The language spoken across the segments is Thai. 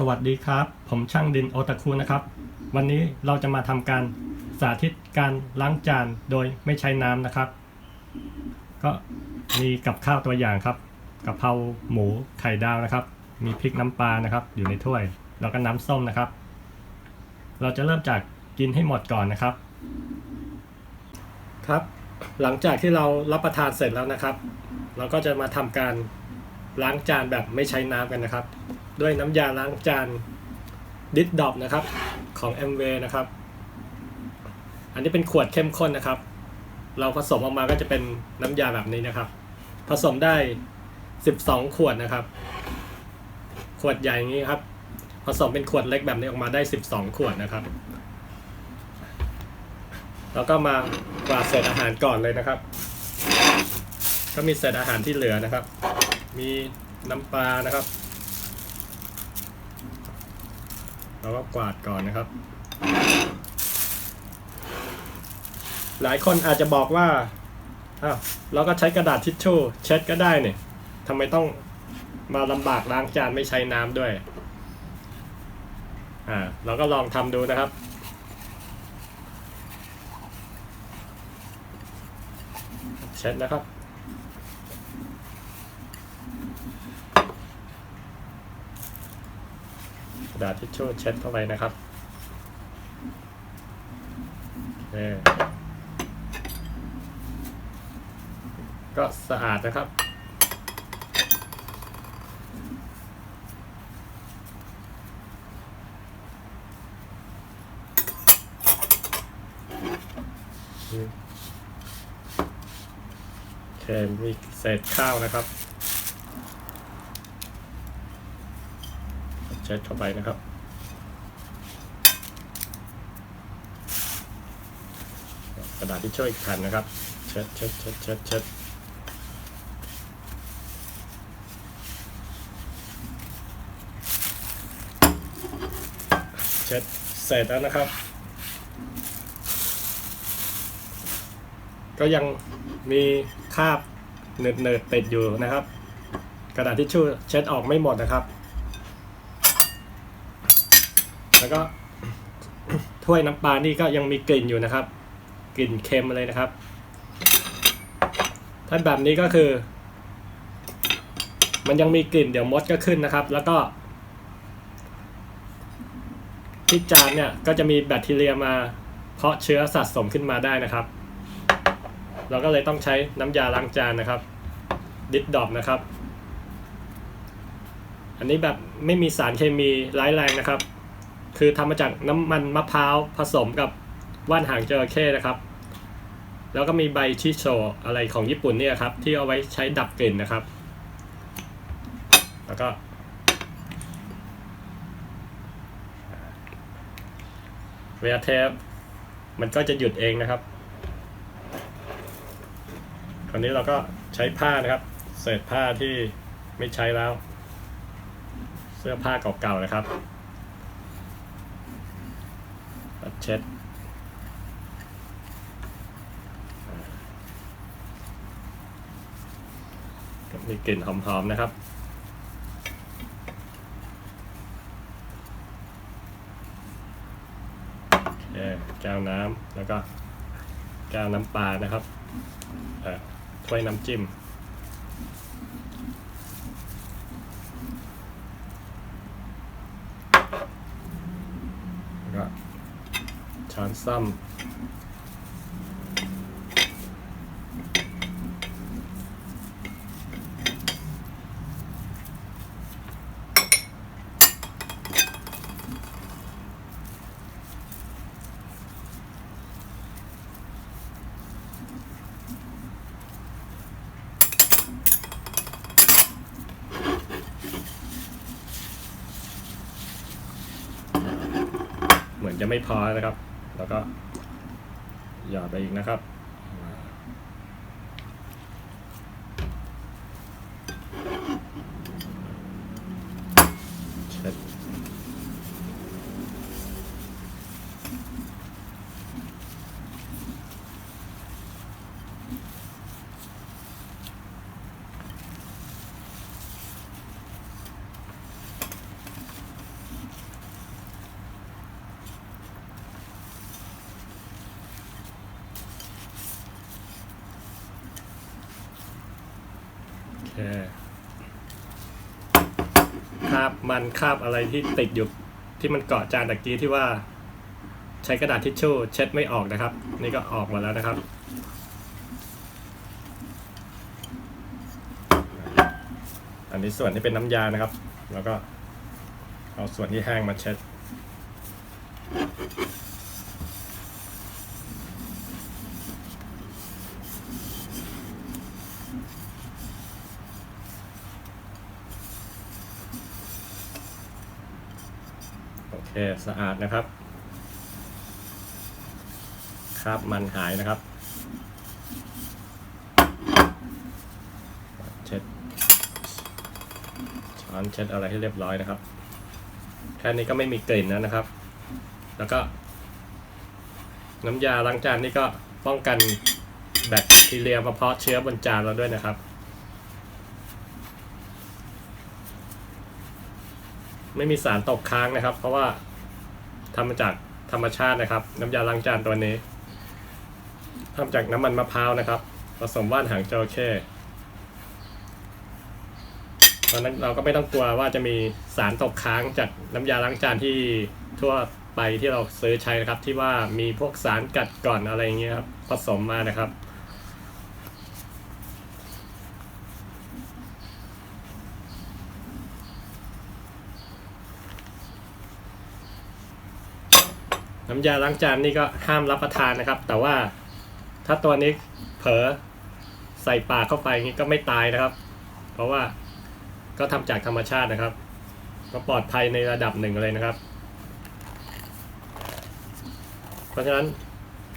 สวัสดีครับ ผมช่างดินโอตาคุนะครับ วันนี้เราจะมาทำการสาธิตการล้างจานโดยไม่ใช้น้ำนะครับ ก็มีกับข้าวตัวอย่างครับกะเพราหมูไข่ดาวนะครับ มีพริกน้ำปลานะครับ อยู่ในถ้วย แล้วก็น้ำส้มนะครับ เราจะเริ่มจากกินให้หมดก่อนนะครับ ครับ หลังจากที่เรารับประทานเสร็จแล้วนะครับ เราก็จะมาทำการล้างจานแบบไม่ใช้น้ำกันนะครับ ด้วยน้ำยาล้างจานดิดดอบนะครับของ m w นะครับ อันนี้เป็นขวดเข้มข้นนะครับ เราผสมออกมาก็จะเป็นน้ำยาแบบนี้นะครับ ผสมได้ 12 ขวดนะครับ ขวดใหญ่อย่างนี้ครับ ผสมเป็นขวดเล็กแบบนี้ออกมาได้ 12 ขวดนะครับ แล้วก็มากวาดเศษอาหารก่อนเลยนะครับ ก็มีเศษอาหารที่เหลือนะครับ มีน้ำปลานะครับ เราก็กวาดก่อนนะครับ หลายคนอาจจะบอกว่าอ้าวเราก็ใช้กระดาษทิชชู่เช็ดก็ได้เนี่ยทำไมต้องมาลำบากล้างจานไม่ใช้น้ำด้วย อ่า เราก็ลองทำดูนะครับ เช็ดนะครับ ระดาษทิชชู่เช็ดเข้าไปนะครับก็สะอาดนะครับ โอเคมีเศษข้าวนะครับ เช็ดเข้าไปนะครับ กระดาษที่ช่วยอีกแผ่นนะครับ เช็ดเช็ดเช็ดเช็ดเช็ดเช็ดเสร็จแล้วนะครับ ก็ยังมีคราบเนืดเนืดๆติดอยู่นะครับ กระดาษทิชชู่เช็ดออกไม่หมดนะครับ แล้วก็ถ้วยน้ำปลานี่ก็ยังมีกลิ่นอยู่นะครับ กลิ่นเค็มเลยนะครับ ถ้าแบบนี้ก็คือ มันยังมีกลิ่นเดี๋ยวมดก็ขึ้นนะครับ แล้วก็ที่จานเนี่ยก็จะมีแบคทีเรียมาเพาะเชื้อสะสมขึ้นมาได้นะครับ เราก็เลยต้องใช้น้ำยาล้างจานนะครับ ดิดดอบนะครับ อันนี้แบบไม่มีสารเคมีร้ายแรงนะครับ คือทำมาจากน้ำมันมะพร้าวผสมกับว่านหางจระเข้นะครับ แล้วก็มีใบชิโชอะไรของญี่ปุ่นเนี่ยครับ ที่เอาไว้ใช้ดับกลิ่นนะครับ แล้วก็เวลาเทปมันก็จะหยุดเองนะครับ คราวนี้เราก็ใช้ผ้านะครับ เศษผ้าที่ไม่ใช้แล้ว เสื้อผ้าเก่าๆนะครับ ปัดเช็ดก็มีกลิ่นหอมๆนะครับแก้วน้ำแล้วก็แก้วน้ำปลานะครับถ้วยน้ำจิ้ม แล้วก็ช้อน ซ้ำเหมือนจะไม่พอนะครับ แล้วก็หยอดไปอีกนะครับเช็ด คราบมันคราบอะไรที่ติดอยู่ที่มันเกาะจานตะกี้ที่ว่า ใช้กระดาษทิชชู่เช็ดไม่ออกนะครับ นี่ก็ออกมาแล้วนะครับอันนี้ส่วนที่เป็นน้ำยานะครับ แล้วก็เอาส่วนที่แห้งมาเช็ด โอเคสะอาดนะครับคราบมันหายนะครับ เช็ดช้อนเช็ดอะไรให้เรียบร้อยนะครับ แค่นี้ก็ไม่มีกลิ่นแล้วนะครับ แล้วก็ น้ำยาล้างจานนี่ก็ป้องกันแบคทีเรียมาเพาะเชื้อบนจานเราด้วยนะครับ ไม่มีสารตกค้างนะครับ เพราะว่าทำมาจากธรรมชาตินะครับ น้ำยาล้างจานตัวนี้ทำจากน้ำมันมะพร้าวนะครับ ผสมว่านหางจระเข้เพราะฉะนั้นเราก็ไม่ต้องกลัวว่าจะมีสารตกค้างจากน้ำยาล้างจานที่ทั่วไปที่เราซื้อใช้นะครับ ที่ว่ามีพวกสารกัดก่อนอะไรอย่างเงี้ยครับผสมมานะครับ น้ำยาล้างจานนี่ก็ห้ามรับประทานนะครับ แต่ว่าถ้าตัวนี้เผลอใส่ปากเข้าไปงี้ก็ไม่ตายนะครับ เพราะว่าก็ทำจากธรรมชาตินะครับ ก็ปลอดภัยในระดับหนึ่งเลยนะครับ เพราะฉะนั้น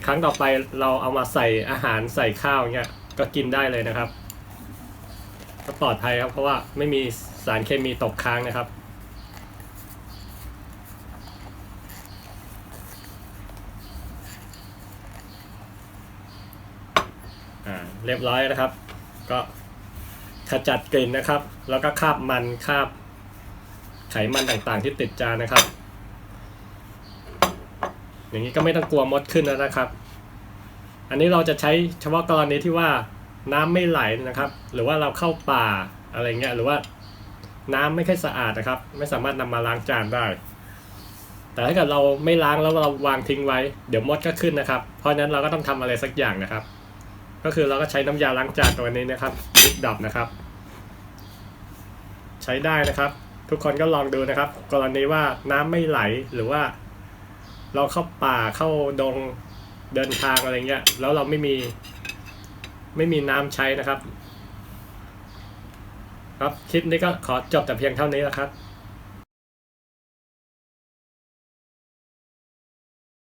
ครั้งต่อไปเราเอามาใส่อาหารใส่ข้าวเงี้ยก็กินได้เลยนะครับ ก็ปลอดภัยครับเพราะว่าไม่มีสารเคมีตกค้างนะครับ เรียบร้อยนะครับ ก็ขจัดกลิ่นนะครับ แล้วก็คาบมันคาบไขมันต่างๆที่ติดจานนะครับ อย่างนี้ก็ไม่ต้องกลัวมดขึ้นแล้วนะครับ อันนี้เราจะใช้เฉพาะกรณีที่ว่าน้ำไม่ไหลนะครับ หรือว่าเราเข้าป่าอะไรเงี้ยหรือว่าน้ำไม่ค่อยสะอาดนะครับ ไม่สามารถนำมาล้างจานได้ แต่ถ้าเกิดเราไม่ล้างแล้วเราวางทิ้งไว้ เดี๋ยวมดก็ขึ้นนะครับ เพราะฉะนั้นเราก็ต้องทำอะไรสักอย่างนะครับ ก็คือเราก็ใช้น้ำยาล้างจานตัวนี้นะครับลิปดับนะครับ ใช้ได้นะครับ ทุกคนก็ลองดูนะครับ กรณีว่าน้ำไม่ไหลหรือว่า เราเข้าป่าเข้าดงเดินทางอะไรเงี้ย แล้วเราไม่มี ไม่มีน้ำใช้นะครับ ครับคลิปนี้ก็ขอจบแต่เพียงเท่านี้นะครับ